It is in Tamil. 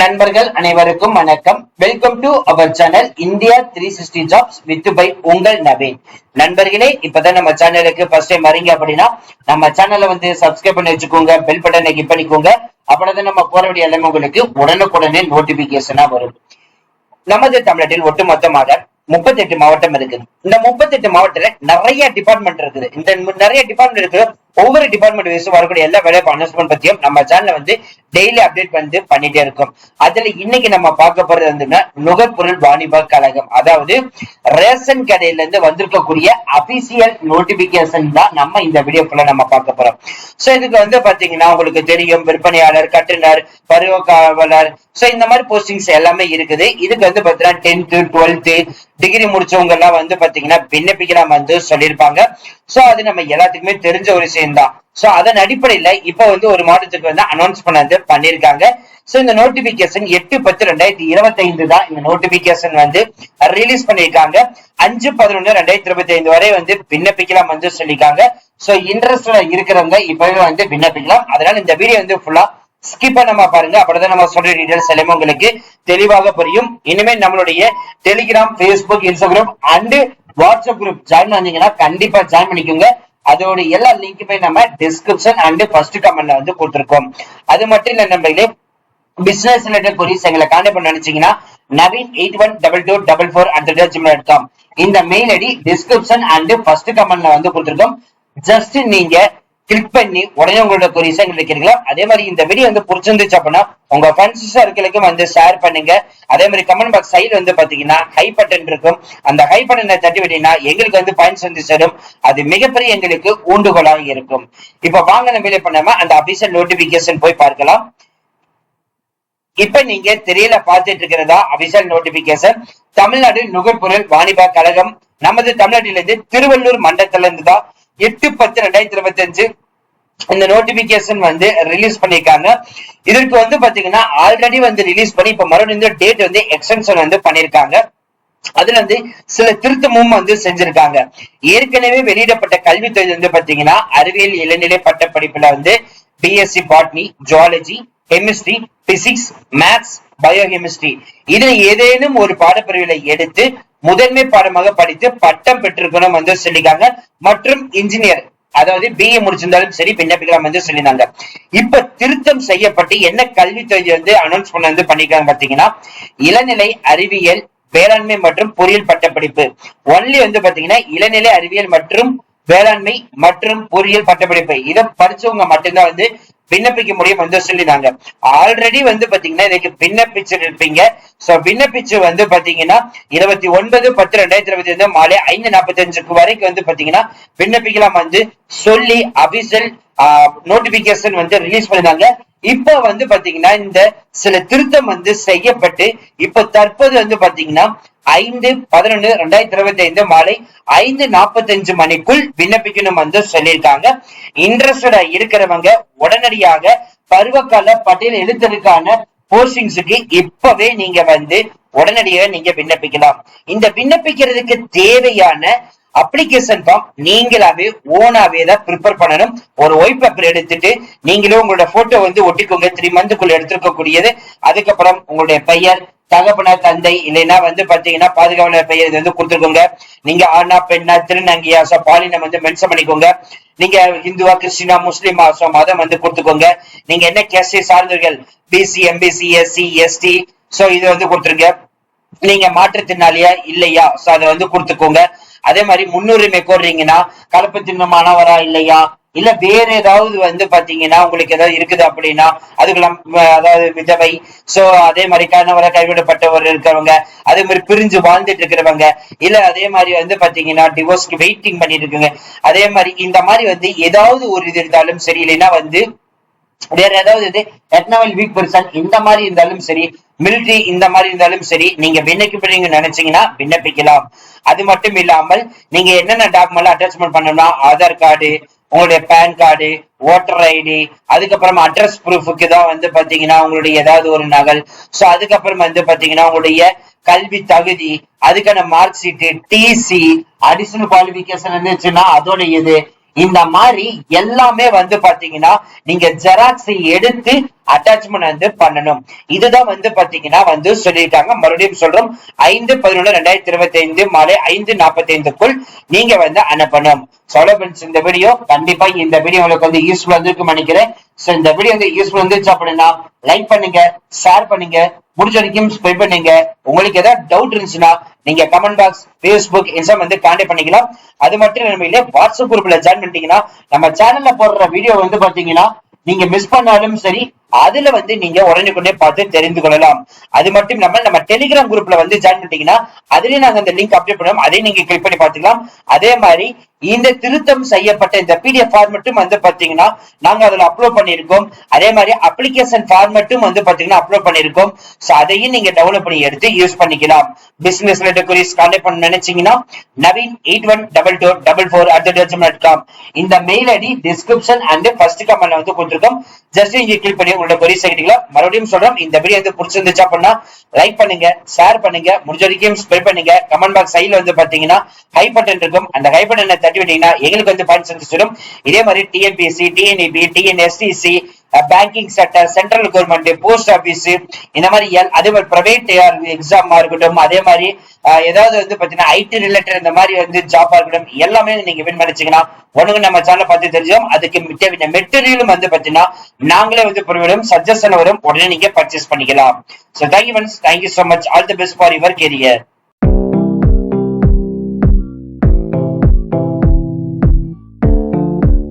நண்பர்கள் அனைவருக்கும் வணக்கம். Welcome to our channel India three sixty jobs with by உங்கள் நவீன். நண்பர்களே இப்பதான் நம்ம சேனலுக்கு ஃபர்ஸ்ட் டைம் வரீங்க அப்படின்னா நம்ம சேனலை வந்து சப்ஸ்கிரைப் பண்ணி வச்சுக்கோங்க பெல் பட்டனை கிளிக் பண்ணிக்கோங்க. அப்பதான் நம்ம போற வேண்டிய எல்லாமே உங்களுக்கு உடனுக்குடனே நோட்டிபிகேஷனா வரும். நமது தமிழ்நாட்டில் ஒட்டுமொத்தமாக முப்பத்தி எட்டு மாவட்டம் இருக்குது. இந்த முப்பத்தி எட்டு மாவட்டத்துல நிறைய டிபார்ட்மெண்ட் இருக்குது. இந்த நிறைய டிபார்ட்மெண்ட் இருக்குது ஒவ்வொரு டிபார்ட்மெண்ட் வைஸ் வரக்கூடிய எல்லா வேலை அனௌன்ஸ்மெண்ட் பத்தியும் நம்ம சேனல்ல வந்து டெய்லி அப்டேட் வந்து பண்ணிட்டே இருக்கும். அதுல இன்னைக்கு நம்ம பார்க்க போறது வந்து நுகர்பொருள் வாணிப கழகம். அதாவது ரேஷன் கடையில இருந்து வந்திருக்கக்கூடிய அபிசியல் நோட்டிபிகேஷன் தான் நம்ம இந்த வீடியோக்குள்ள நம்ம பார்க்க போறோம். சோ இதுக்கு வந்து பாத்தீங்கன்னா உங்களுக்கு தெரியும் விற்பனையாளர் கட்டுனர் பருவ காவலர். சோ இந்த மாதிரி போஸ்டிங்ஸ் எல்லாமே இருக்குது. இதுக்கு வந்து பாத்தீங்கன்னா டென்த் டுவெல்த்து டிகிரி முடிச்சவங்க எல்லாம் வந்து பாத்தீங்கன்னா விண்ணப்பிக்கலாம் வந்து சொல்லியிருப்பாங்க. சோ அது நம்ம எல்லாத்துக்குமே தெரிஞ்ச ஒரு விஷயம் தான் சோ அதன் அடிப்படையில இப்ப வந்து ஒரு மாதத்துக்கு வந்து அனௌன்ஸ் பண்ணது பண்ணிருக்காங்க சோ இந்த நோட்டிபிகேஷன் எட்டு பத்து ரெண்டாயிரத்தி இருபத்தி ஐந்து தான் இந்த நோட்டிபிகேஷன் வந்து ரிலீஸ் பண்ணிருக்காங்க அஞ்சு பதினொன்னு ரெண்டாயிரத்தி இருபத்தி ஐந்து வரை வந்து விண்ணப்பிக்கலாம் வந்து சொல்லியிருக்காங்க. சோ இன்ட்ரெஸ்ட்ல இருக்கிறவங்க இப்பவே வந்து விண்ணப்பிக்கலாம். அதனால இந்த வீடியோ வந்து ஃபுல்லா ஸ்கிப் நம்ம பாருங்க. அப்படிதான் நம்ம சொல்ற டீடைல்ஸ் எல்லாமே உங்களுக்கு தெளிவாக புரியும். இனிமேல் நம்மளுடைய Telegram Facebook Instagram and WhatsApp group join பண்ணீங்கன்னா கண்டிப்பா ஜாயின் பண்ணிக்கோங்க. அதோட எல்லா லிங்க்குமே நம்ம டிஸ்கிரிப்ஷன் அண்ட் ஃபர்ஸ்ட் கமெண்ட்ல வந்து கொடுத்துருக்கோம். அது மட்டும் இல்லை நண்பர்களே பிசினஸ் ரிலேட்டட் கொரிஸ் எங்களை கான்டாக்ட் பண்ண நினைச்சீங்கன்னா Naveen eight one double two double four at dot com இந்த mail ID description and first கமெண்ட்ல வந்து கொடுத்துருக்கோம். ஜஸ்ட் நீங்க கிளிக் பண்ணி உடனே உங்களோட கொரிஸ் எங்களுக்கு கேட்கலாம் அதே மாதிரி இந்த வீடியோ வந்து பிடிச்சிருந்துச்சு அப்படின்னா உங்க ஃப்ரெண்ட்ஸ் சர்க்கிளுக்கும் வந்து ஷேர் பண்ணுங்க. அதே மாதிரி கமெண்ட் பாக்ஸ் சைடு வந்து பாத்தீங்கன்னா ஹை பட்டன் இருக்கும். அந்த ஹை பட்டனை தட்டி விட்டீங்கன்னா எங்களுக்கு வந்து பாயிண்ட்ஸ் வந்து சேரும். அது மிகப்பெரிய எங்களுக்கு ஊண்டுகோலாக இருக்கும். இப்ப வாங்க நம்ம வேலை பண்ணாம அந்த அபிஷியல் நோட்டிபிகேஷன் போய் பார்க்கலாம். இப்ப நீங்க திரையில பார்த்துட்டு இருக்கிறதா அபிஷியல் நோட்டிபிகேஷன் தமிழ்நாடு நுகர்பொருள் வாணிப கழகம். நமது தமிழ்நாட்டிலிருந்து திருவள்ளூர் மண்டலத்துல இருந்து தான் எட்டு பத்து ரெண்டாயிரத்தி இருபத்தி அஞ்சு இந்த நோட்டிபிகேஷன் வந்து ரிலீஸ் பண்ணிருக்காங்க இதற்கு வந்து பாத்தீங்கன்னா ஆல்ரெடி வந்து ரிலீஸ் பண்ணி இப்ப மறுபடியும் டேட் வந்து எக்ஸ்டென்ஷன் வந்து பண்ணிருக்காங்க அதுல வந்து சில திருத்தமும் வந்து செஞ்சிருக்காங்க. ஏற்கனவே வெளியிடப்பட்ட கல்வித்துறை வந்து பாத்தீங்கன்னா அறிவியல் இளநிலை பட்ட படிப்புல வந்து BSc botany zoology chemistry physics maths biochemistry இதில் ஏதேனும் ஒரு பாடப்பிரிவுகளை எடுத்து முதன்மை பாடமாக படித்து பட்டம் பெற்றிருக்கணும் வந்து சொல்லிருக்காங்க மற்றும் இன்ஜினியர் அதாவது பிஏ முடிச்சிருந்தாலும் சரி விண்ணப்பிக்கலாம் வந்து சொல்லியிருந்தாங்க. இப்ப திருத்தம் செய்யப்பட்டு என்ன கல்வித்துறை வந்து அனௌன்ஸ் பண்ண வந்து பண்ணிருக்காங்க பாத்தீங்கன்னா இளநிலை அறிவியல் வேளாண்மை மற்றும் பொறியியல் பட்டப்படிப்பு. ஒன்லி வந்து பாத்தீங்கன்னா இளநிலை அறிவியல் மற்றும் வேளாண்மை மற்றும் பொறியியல் பட்டப்படிப்பு. இதை படிச்சவங்க மட்டும்தான் வந்து விண்ணப்பிக்க முடியும் வந்து சொல்லிருந்தாங்க ஆல்ரெடி வந்து பாத்தீங்கன்னா இதுக்கு விண்ணப்பிச்சிருப்பீங்க. சோ விண்ணப்பிச்சு வந்து பாத்தீங்கன்னா இருபத்தி ஒன்பது பத்து ரெண்டாயிரத்தி இருபத்தி ஐந்து மாலை ஐந்து நாற்பத்தி அஞ்சுக்கு வரைக்கும் வந்து பாத்தீங்கன்னா விண்ணப்பிக்கலாம் வந்து சொல்லி அபிஷியல் நோட்டிபிகேஷன் வந்து ரிலீஸ் பண்ணிருந்தாங்க. இப்ப வந்து பாத்தீங்கன்னா இந்த சில திருத்தம் வந்து செய்யப்பட்டு இப்ப தற்போது வந்து பாத்தீங்கன்னா ஐந்து பதினொன்னு ரெண்டாயிரத்தி இருபத்தி ஐந்து மாலை ஐந்து நாற்பத்தஞ்சு மணிக்குள் விண்ணப்பிக்கணும் வந்து சொல்லியிருக்காங்க. இன்ட்ரெஸ்டடா இருக்கிறவங்க உடனடியாக பருவகால பட்டியல் எழுத்தலுக்கான போஸ்டிங்ஸுக்கு இப்பவே நீங்க வந்து உடனடியாக நீங்க விண்ணப்பிக்கலாம். இந்த விண்ணப்பிக்கிறதுக்கு தேவையான அப்ளிகேஷன் ஃபார்ம் நீங்களாவே ஓனாவே தான் ப்ரிப்பேர் பண்ணணும். ஒரு ஒயிட் பேப்பர் எடுத்துட்டு நீங்களே உங்களோட போட்டோ வந்து ஒட்டிக்கோங்க. த்ரீ மந்த்துக்குள்ள எடுத்துருக்கக்கூடியது. அதுக்கப்புறம் உங்களுடைய பெயர் தகப்பனார் தந்தை இல்லைன்னா வந்து பாத்தீங்கன்னா பாதுகாவலர் பெயர் இது வந்து கொடுத்துருக்கோங்க. நீங்க ஆனா பெண்ணா திருநங்கையா சோ பாலினம் வந்து மென்ஷன் பண்ணிக்கோங்க. நீங்க இந்துவா கிறிஸ்டினா முஸ்லீமா சோ மதம் வந்து கொடுத்துக்கோங்க. நீங்க என்ன கேஸ்டி சார்ந்தவர்கள்? BC MBC SC ST so இது வந்து கொடுத்துருங்க. நீங்க மாற்றுத்திறனாளியா இல்லையா? சோ அதை வந்து கொடுத்துக்கோங்க. அதே மாதிரி முன்னுரிமை கோர்றீங்கன்னா கலப்பு திண்ணமானவரா இல்லையா? இல்ல வேற ஏதாவது வந்து பாத்தீங்கன்னா உங்களுக்கு ஏதாவது இருக்குது அப்படின்னா அதுக்கெல்லாம் அதாவது விதவை. சோ அதே மாதிரி கணவரை கைவிடப்பட்டவர் இருக்கிறவங்க அதே மாதிரி பிரிஞ்சு வாழ்ந்துட்டு இருக்கிறவங்க இல்ல அதே மாதிரி வந்து பாத்தீங்கன்னா டிவோர்ஸ்க்கு வெயிட்டிங் பண்ணிட்டு இருக்குங்க. அதே மாதிரி இந்த மாதிரி வந்து ஏதாவது ஒரு இது இருந்தாலும் சரி இல்லைன்னா வந்து வேற ஏதாவது இது? எட்னவல் வீக் பர்சன் இந்த மாதிரி இருந்தாலும் சரி மிலிட்ரி இந்த மாதிரி இருந்தாலும் சரி நீங்க விண்ணப்பிப்பீங்க நினைச்சீங்கன்னா விண்ணப்பிக்கலாம். அது மட்டும் இல்லாமல் நீங்க என்னென்ன டாக்குமெண்ட் அட்டாச்மெண்ட் பண்ணணும்னா ஆதார் கார்டு உங்களுடைய பேன் கார்டு ஓட்டர் ஐடி அதுக்கப்புறம் அட்ரஸ் ப்ரூஃபுக்கு தான் வந்து பாத்தீங்கன்னா உங்களுடைய ஏதாவது ஒரு நகல். சோ அதுக்கப்புறம் வந்து பாத்தீங்கன்னா உங்களுடைய கல்வி தகுதி அதுக்கான mark sheet TC additional qualification இருந்துச்சுன்னா அதோட இது இந்த மாதிரி எல்லாமே வந்து பாத்தீங்கன்னா நீங்க ஜெராக்ஸ் எடுத்து அட்டாச்மெண்ட் வந்து பண்ணணும். இதுதான் வந்து பாத்தீங்கன்னா வந்து சொல்லியிருக்காங்க. மறுபடியும் சொல்றோம். ஐந்து பதினொன்று ரெண்டாயிரத்தி இருபத்தி ஐந்து மாலை ஐந்து நாற்பத்தி ஐந்துக்குள் நீங்க வந்து அனுப்பணும். சோலோ ஃப்ரெண்ட்ஸ் இந்த வீடியோ கண்டிப்பா இந்த வீடியோ உங்களுக்கு வந்து யூஸ்ஃபுல் வந்திருக்கும் நினைக்கிறேன். சோ இந்த வீடியோ வந்து யூஸ்ஃபுல் வந்துச்சு அப்படின்னா லைக் பண்ணுங்க ஷேர் பண்ணுங்க முடிஞ்ச வரைக்கும் ஸ்ப்ரெட் பண்ணுங்க. உங்களுக்கு ஏதாவது டவுட் இருந்துச்சுன்னா நீங்க கமெண்ட் பாக்ஸ் ஃபேஸ்புக் இன்ஸ்டாம் வந்து காண்டாக்ட் பண்ணிக்கலாம். அது மட்டும் நம்ம வாட்ஸ்அப் குரூப்ல ஜாயின் பண்ணிட்டீங்கன்னா நம்ம சேனல்ல போடுற வீடியோ வந்து பாத்தீங்கன்னா நீங்க மிஸ் பண்ணாலும் சரி அதுல வந்து நீங்க உடனுக்குடனே பார்த்து தெரிந்து கொள்ளலாம். அது மட்டும் இல்லாமல் நம்ம டெலிகிராம் குரூப்ல வந்து ஜாயின் பண்ணிட்டீங்கன்னா அதுலயும் நாங்க அந்த லிங்க் அப்டேட் பண்ணுவோம். அதையும் நீங்க கிளிக் பண்ணி பார்த்துக்கலாம். அதே மாதிரி இந்த திருத்தம் செய்யப்பட்ட இந்த பிடிஎஃப் ஃபார்மெட்டும் வந்து பாத்தீங்கன்னா நாங்க அதுல அப்லோட் பண்ணிருக்கோம் அதே மாதிரி அப்ளிகேஷன் ஃபார்மெட்டும் வந்து பாத்தீங்கன்னா அப்லோட் பண்ணிருக்கோம் சோ அதையும் நீங்க டவுன்லோட் பண்ணி எடுத்து யூஸ் பண்ணிக்கலாம். பிசினஸ் ரிலேட்டட் குரீஸ் கான்டாக்ட் பண்ண நினைச்சீங்கன்னா Naveen eight one double two double four at dot com இந்த mail ID description and first கமெண்ட்ல வந்து கொடுத்துருக்கோம். ஜஸ்ட் இங்க கிளிக் பண்ணி உங்களோட கொரி செகண்டிங்களா மறுபடியும் சொல்றோம் இந்த வீடியோ வந்து பிடிச்சிருந்துச்சா பண்ணா லைக் பண்ணுங்க ஷேர் பண்ணுங்க முடிஞ்ச வரைக்கும் ஸ்பெல் பண்ணுங்க. கமெண்ட் பாக்ஸ் சைடுல வந்து பாத்தீங்கன்னா ஹை பட்டன் இருக்கும். அந்த ஹை பட்டனை தட்டி விட்டீங்கன்னா எங்களுக்கு வந்து பாயிண்ட்ஸ் வந்து சொல்லும் இதே மாதிரி TNPSC TNEB TNSTC banking sector central government post office இந்த மாதிரி அதே மாதிரி பிரைவேட் எக்ஸாமா இருக்கட்டும் அதே மாதிரி ஏதாவது வந்து பாத்தீங்கன்னா ஐடி ரிலேட்டட் இந்த மாதிரி வந்து ஜாப்பா இருக்கட்டும் எல்லாமே நீங்க வின் பண்ணிச்சீங்கன்னா ஒண்ணுங்க நம்ம சேனல் பார்த்து தெரிஞ்சோம் அதுக்கு தேவையான மெட்டீரியலும் வந்து பாத்தீங்கன்னா நாங்களே வந்து புரிவிடும் சஜஷன் வரும் உடனே நீங்க பர்ச்சேஸ் பண்ணிக்கலாம். So thank you friends thank you so much all the best for your career